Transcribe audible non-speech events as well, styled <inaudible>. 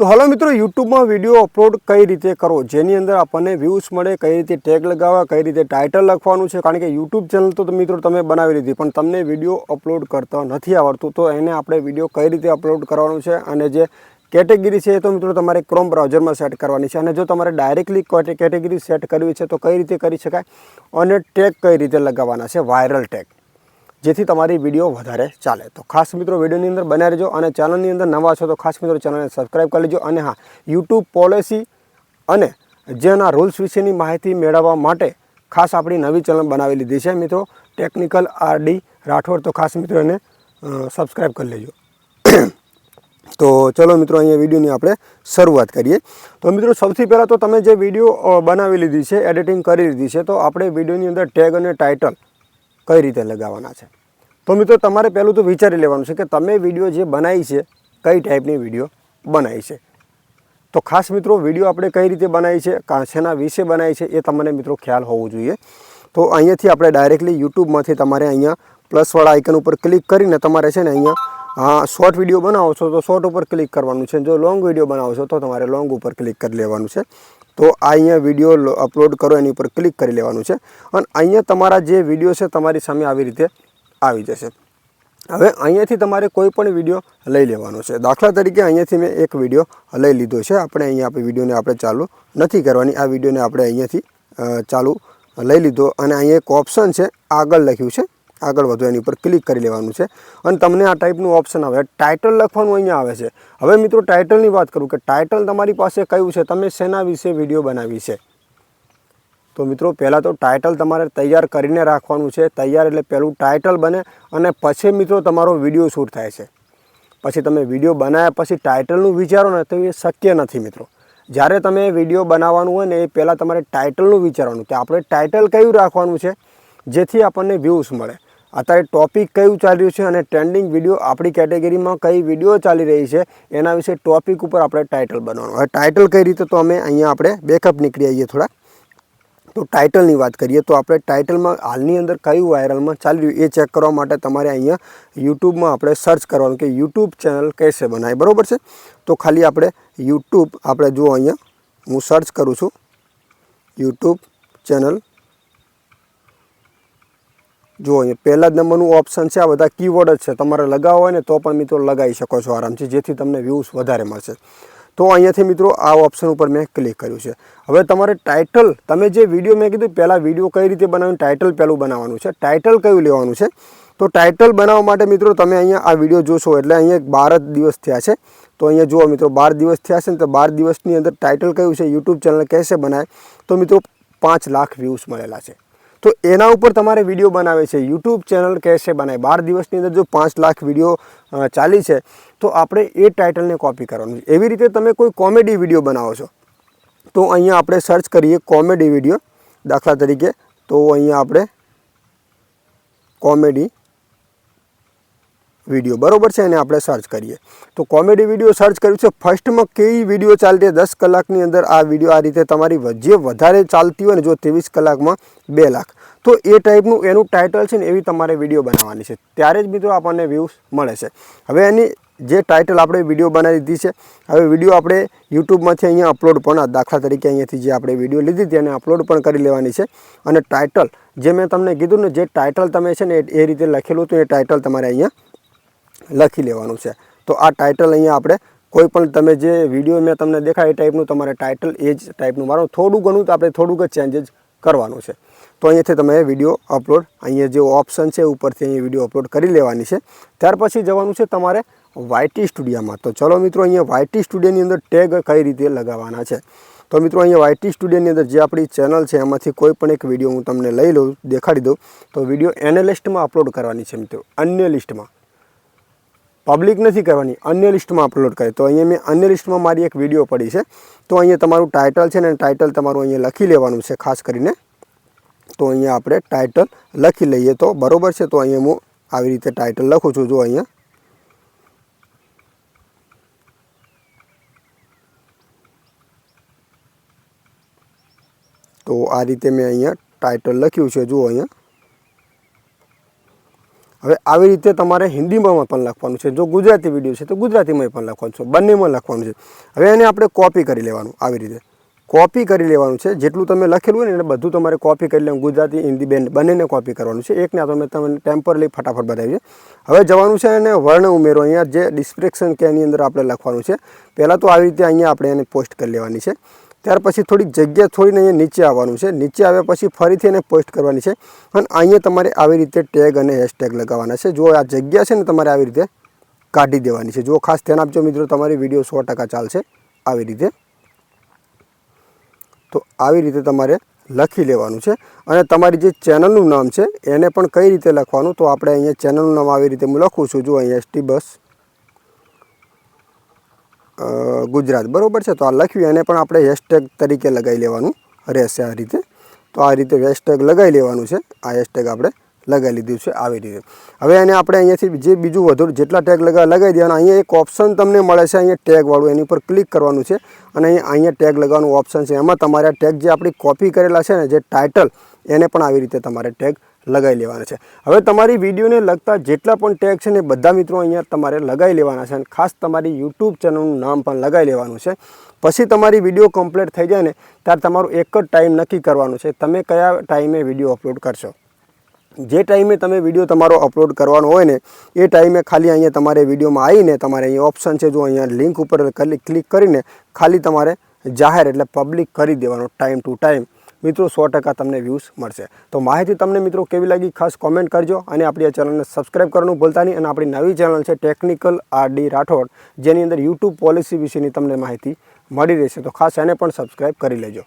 તો હલો મિત્રો, યુટ્યુબમાં વીડિયો અપલોડ કઈ રીતે કરો? જેની અંદર આપણને વ્યૂઝ મળે, કઈ રીતે ટેગ લગાવવા, કઈ રીતે ટાઇટલ લખવાનું છે? કારણ કે યુટ્યુબ ચેનલ તો મિત્રો તમે બનાવી લીધી, પણ તમને વીડિયો અપલોડ કરતા નથી આવડતું. તો એને આપણે વીડિયો કઈ રીતે અપલોડ કરવાનું છે અને જે કેટેગરી છે એ તો મિત્રો તમારે ક્રોમ બ્રાઉઝરમાં સેટ કરવાની છે. અને જો તમારે ડાયરેક્ટલી કેટેગરી સેટ કરવી છે તો કઈ રીતે કરી શકાય? અને ટેગ કઈ રીતે લગાવવાના છે? વાયરલ ટેગ જેથી તમારી વીડિયો વધારે ચાલે. તો ખાસ મિત્રો વિડીયોની અંદર બનાવી રહેજો અને ચેનલની અંદર નવા છો તો ખાસ મિત્રો ચેનલને સબસ્ક્રાઈબ કરી લેજો અને હા યુટ્યુબ પોલિસી અને જેના રૂલ્સ વિશેની માહિતી મેળવવા માટે ખાસ આપણી નવી ચેનલ બનાવી લીધી છે મિત્રો ટેકનિકલ આરડી રાઠોડ. તો ખાસ મિત્રો એને સબસ્ક્રાઈબ કરી લેજો. <clears throat> તો ચલો મિત્રો અહીંયા વિડીયોની આપણે શરૂઆત કરીએ. તો મિત્રો સૌથી પહેલાં તો તમે જે વીડિયો બનાવી લીધી છે એડિટિંગ કરી લીધી છે, તો આપણે વિડીયોની અંદર ટેગ અને ટાઇટલ કઈ રીતે લગાવવાના છે? તો મિત્રો, તમારે પહેલું તો વિચારી લેવાનું છે કે તમે વીડિયો જે બનાવી છે, કઈ ટાઈપની વીડિયો બનાવી છે? તો ખાસ મિત્રો, વીડિયો આપણે કઈ રીતે બનાવી છે કાંસેના વિશે બનાવી છે, એ તમને મિત્રો ખ્યાલ હોવો જોઈએ. તો અહીંયાથી આપણે ડાયરેક્ટલી યુટ્યુબમાંથી તમારે અહીંયા પ્લસવાળા આઇકન ઉપર ક્લિક કરીને તમારે છે ને અહીંયા શોર્ટ વીડિયો બનાવો છો તો શોર્ટ ઉપર ક્લિક કરવાનું છે. જો લોંગ વીડિયો બનાવો છો તો તમારે લોંગ ઉપર ક્લિક કરી લેવાનું છે. તો આ અહીંયા વીડિયો અપલોડ કરો, એની ઉપર ક્લિક કરી લેવાનું છે. અને અહીંયા તમારા જે વીડિયો છે તમારી સામે આવી રીતે આવી જશે. હવે અહીંયાથી તમારે કોઈ પણ વીડિયો લઈ લેવાનો છે. દાખલા તરીકે અહીંયાથી મેં એક વીડિયો લઈ લીધો છે. આપણે અહીંયા આપણે વિડીયોને આપણે ચાલુ નથી કરવાની. આ વિડીયોને આપણે અહીંયાથી ચાલુ લઈ લીધો. અને અહીંયા એક ઓપ્શન છે, આગળ લખ્યું છે. આગળ વધુ, એની ઉપર ક્લિક કરી લેવાનું છે. અને તમને આ ટાઈપનું ઓપ્શન આવે. ટાઇટલ લખવાનું અહીંયા આવે છે. હવે મિત્રો ટાઇટલની વાત કરું કે ટાઇટલ તમારી પાસે કયું છે? તમે શેના વિશે વીડિયો બનાવી છે? તો મિત્રો, પહેલાં તો ટાઇટલ તમારે તૈયાર કરીને રાખવાનું છે. તૈયાર એટલે પહેલું ટાઇટલ બને અને પછી મિત્રો તમારો વીડિયો શૂટ થાય છે. પછી તમે વીડિયો બનાવ્યા પછી ટાઇટલનું વિચારો ને તો એ શક્ય નથી મિત્રો. જ્યારે તમે વીડિયો બનાવવાનું હોય ને, એ પહેલાં તમારે ટાઇટલનું વિચારવાનું કે આપણે ટાઇટલ કયું રાખવાનું છે? જેથી આપણને વ્યૂઝ મળે. અત્યારે ટોપિક કયું ચાલી રહ્યું છે અને ટ્રેન્ડિંગ વીડિયો આપણી કેટેગરીમાં કઈ વીડિયો ચાલી રહી છે, એના વિશે ટોપિક ઉપર આપણે ટાઇટલ બનાવવાનું હવે ટાઇટલ કઈ રીતે તો અમે અહીંયા આપણે બેકઅપ નીકળી આવીએ થોડા તો ટાઇટલની વાત કરીએ તો આપણે ટાઇટલમાં હાલની અંદર કયું વાયરલમાં ચાલી રહ્યું એ ચેક કરવા માટે તમારે અહીંયા યુટ્યુબમાં આપણે સર્ચ કરવાનું કે યુટ્યુબ ચેનલ કેસે બનાય, બરાબર છે? તો ખાલી આપણે યુટ્યુબ, આપણે જુઓ અહીંયા હું સર્ચ કરું છું. યુટ્યુબ ચેનલ જુઓ, અહીંયા પહેલા જ નંબરનું ઓપ્શન છે, આ બધા કીવર્ડ જ છે. તમારે લગાવવા હોય ને તો પણ મિત્રો લગાવી શકો છો આરામથી, જેથી તમને વ્યૂઝ વધારે મળશે. તો અહીંયાથી મિત્રો આ ઓપ્શન ઉપર મેં ક્લિક કર્યું છે. હવે તમારે ટાઇટલ તમે જે વીડિયો મેં કીધું, પહેલાં વીડિયો કઈ રીતે બનાવ્યું ટાઇટલ પહેલું બનાવવાનું છે. ટાઇટલ કયું લેવાનું છે? તો ટાઇટલ બનાવવા માટે મિત્રો તમે અહીંયા આ વીડિયો જોશો, એટલે અહીંયા બાર જ દિવસ થયા છે. તો અહીંયા જુઓ મિત્રો, બાર દિવસ થયા છે ને તો બાર દિવસની અંદર ટાઇટલ કયું છે? યુટ્યુબ ચેનલ કહેશે બનાય. તો મિત્રો પાંચ લાખ વ્યૂઝ મળેલા છે. તો એના ઉપર તમારે વીડિયો બનાવે છે. યુટ્યુબ ચેનલ કહેશે બનાવે. બાર દિવસની અંદર જો પાંચ લાખ વીડિયો ચાલી છે, તો આપણે એ ટાઇટલને કોપી કરવાનું છે. એવી રીતે તમે કોઈ કોમેડી વીડિયો બનાવો છો, તો અહીંયા આપણે સર્ચ કરીએ કોમેડી વીડિયો દાખલા તરીકે. તો અહીંયા આપણે કોમેડી વીડિયો બરોબર છે એને આપણે સર્ચ કરીએ. તો કોમેડી વીડિયો સર્ચ કર્યું છે. ફર્સ્ટમાં કેવી વીડિયો ચાલતી દસ કલાકની અંદર આ વીડિયો આ રીતે તમારી જે વધારે ચાલતી હોય ને, જો ત્રેવીસ કલાકમાં બે લાખ. તો એ ટાઈપનું એનું ટાઇટલ છે ને, એવી તમારે વીડિયો બનાવવાની છે. ત્યારે જ મિત્રો આપણને વ્યૂઝ મળે છે. હવે એની જે ટાઇટલ આપણે વીડિયો બનાવી દીધી છે, હવે વીડિયો આપણે યુટ્યુબમાંથી અહીંયા અપલોડ પણ દાખલા તરીકે અહીંયાથી જે આપણે વીડિયો લીધી હતી, એને અપલોડ પણ કરી લેવાની છે. અને ટાઇટલ જે મેં તમને કીધું ને, જે ટાઇટલ તમે છે ને, એ રીતે લખેલું હતું, એ ટાઇટલ તમારે અહીંયા લખી લેવાનું છે. તો આ ટાઇટલ અહીંયા આપણે કોઈ પણ તમે જે વીડિયો મેં તમને દેખાય એ ટાઈપનું તમારે ટાઇટલ એ જ ટાઈપનું મારો. થોડું ઘણું તો આપણે થોડુંક જ ચેન્જીસ કરવાનું છે. તો અહીંયાથી તમે વીડિયો અપલોડ અહીંયા જે ઓપ્શન છે ઉપરથી અહીંયા વીડિયો અપલોડ કરી લેવાની છે. ત્યાર પછી જવાનું છે તમારે વાયટી સ્ટુડિયોમાં તો ચલો મિત્રો અહીંયા વાયટી સ્ટુડિયોની અંદર ટેગ કઈ રીતે લગાવવાના છે. તો મિત્રો અહીંયા વાયટી સ્ટુડિયોની અંદર જે આપણી ચેનલ છે એમાંથી કોઈ પણ એક વીડિયો હું તમને લઈ લઉં, દેખાડી દઉં. તો વીડિયો એને લિસ્ટમાં અપલોડ કરવાની છે મિત્રો. અન્ય લિસ્ટમાં પબ્લિક નથી કરવાની, અન્ય લિસ્ટમાં અપલોડ કરે. તો અહીંયા મેં અન્ય લિસ્ટમાં મારી એક વીડિયો પડી છે. તો અહીંયા તમારું ટાઇટલ છે ને ટાઇટલ તમારું અહીંયા લખી લેવાનું છે, ખાસ કરીને. તો અહીંયા આપણે ટાઇટલ લખી લઈએ તો બરોબર છે. તો અહીંયા હું આવી રીતે ટાઇટલ લખું છું, જો અહીંયા. તો આ રીતે મેં અહીંયા ટાઇટલ લખ્યું છે, જુઓ અહીંયા. હવે આવી રીતે તમારે હિન્દીમાં પણ લખવાનું છે. જો ગુજરાતી વીડિયો છે તો ગુજરાતીમાં પણ લખવાનું છે. બંનેમાં લખવાનું છે. હવે એને આપણે કોપી કરી લેવાનું આવી રીતે. કોપી કરી લેવાનું છે. જેટલું તમે લખેલું હોય ને એને બધું તમારે કોપી કરી લેવાનું. ગુજરાતી, હિન્દી બેન, બંનેને કોપી કરવાનું છે. એકને આ તો મેં તમને ટેમ્પરલી ફટાફટ બતાવી છે હવે જવાનું છે અને વર્ણ ઉમેરો. અહીંયા જે ડિસ્ક્રિપ્શન કે એની અંદર આપણે લખવાનું છે. પહેલાં તો આવી રીતે અહીંયા આપણે એને પોસ્ટ કરી લેવાની છે. ત્યાર પછી થોડીક જગ્યા છોડીને અહીંયા નીચે આવવાનું છે. નીચે આવ્યા પછી ફરીથી એને પોસ્ટ કરવાની છે. અને અહીંયા તમારે આવી રીતે ટેગ અને હેશટેગ લગાવવાના છે. જો આ જગ્યા છે ને તમારે આવી રીતે કાઢી દેવાની છે. જો ખાસ ધ્યાન આપજો મિત્રો, તમારી વીડિયો સો ટકા ચાલશે આવી રીતે. તો આવી રીતે તમારે લખી લેવાનું છે. અને તમારી જે ચેનલનું નામ છે, એને પણ કઈ રીતે લખવાનું? તો આપણે અહીંયા ચેનલનું નામ આવી રીતે હું લખું છું. જો અહીંયા એસટી બસ ગુજરાત. બરાબર છે? તો આ લખ્યું, એને પણ આપણે હેશટેગ તરીકે લગાવી લેવાનું. રહેશે આ રીતે. તો આ રીતે હેશટેગ લગાવી લેવાનું છે. આ હેશટેગ આપણે લગાવી લીધું છે આવી રીતે. હવે એને આપણે અહીંયાથી જે બીજું વધુ જેટલા ટેગ લગા, લગાવી દેવાના, અહીંયા એક ઓપ્શન તમને મળે છે, અહીંયા ટેગવાળું એની ઉપર ક્લિક કરવાનું છે. અને અહીંયા અહીંયા ટેગ લગાવવાનું ઓપ્શન છે. એમાં તમારે ટેગ જે આપણી કોપી કરેલા છે ને, જે ટાઇટલ એને પણ આવી રીતે તમારે ટેગ લગાવી લેવાના છે. હવે તમારી વિડીયોને લગતા જેટલા પણ ટેગ છે ને બધા મિત્રો અહીંયા તમારે લગાવી લેવાના છે અને ખાસ તમારી યુટ્યુબ ચેનલનું નામ પણ લગાવી લેવાનું છે. પછી તમારી વીડિયો કમ્પ્લીટ થઈ જાય ને, ત્યારે તમારું એક જ ટાઈમ નક્કી કરવાનું છે, તમે કયા ટાઈમે વીડિયો અપલોડ કરશો. જે ટાઈમે તમે વીડિયો તમારો અપલોડ કરવાનો હોય ને, એ ટાઈમે ખાલી અહીંયા તમારે વિડીયોમાં આવીને તમારે અહીંયા ઓપ્શન છે, જો અહીંયા લિંક ઉપર ક્લિક કરીને ખાલી તમારે જાહેર એટલે પબ્લિક કરી દેવાનો ટાઈમ ટુ ટાઈમ મિત્રો સો ટકા તમને વ્યૂઝ મળશે. તો માહિતી તમને મિત્રો કેવી લાગી ખાસ કોમેન્ટ કરજો અને આપણી આ ચેનલને સબસ્ક્રાઈબ કરવાનું ભૂલતા નહીં અને આપણી નવી ચેનલ છે ટેકનિકલ આર ડી રાઠોડ, જેની અંદર યુટ્યુબ પોલિસી વિશેની તમને માહિતી મળી રહેશે. તો ખાસ એને પણ સબસ્ક્રાઈબ કરી લેજો.